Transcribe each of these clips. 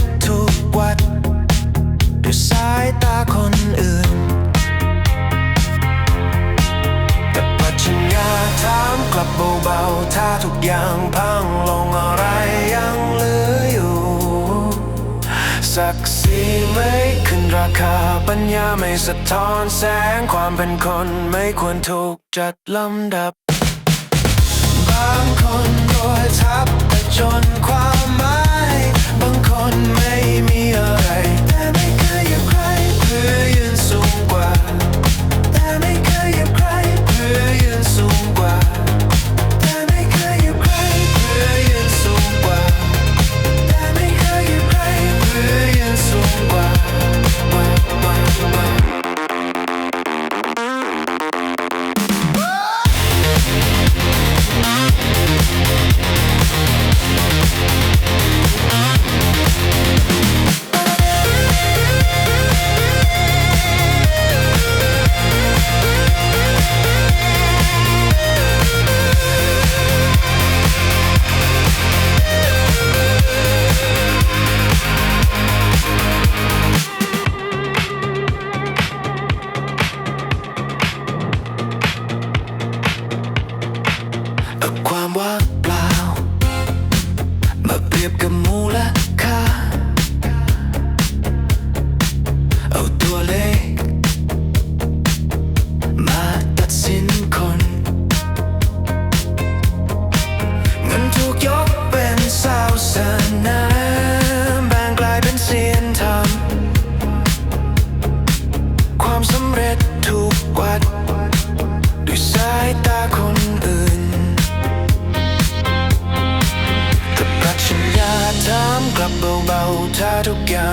เร็จถูกวัดด้วยสายตาคนอื่น แต่ปรัชัญญาถามกลับเบาๆ ถ้าทุกอย่างพังลงอะไรยังเหลืออยู่ศักดิ์ศรีไม่ขึ้นราคาปัญญาไม่สะท้อนแสงความเป็นคนไม่ควรถูกจัดลำดับ บางคนโดยทับแต่จนความหมาย วามว่างเปล่า มาเปรียบกับมูลค่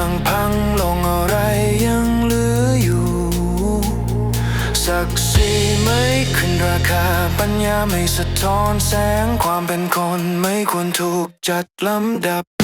างพังลงอะไรยังเหลืออยู่ศักดิ์ศรีไม่ขึ้นราคาปัญญาไม่สะท้อนแสงความเป็นคนไม่ควรถูกจัดลำดับ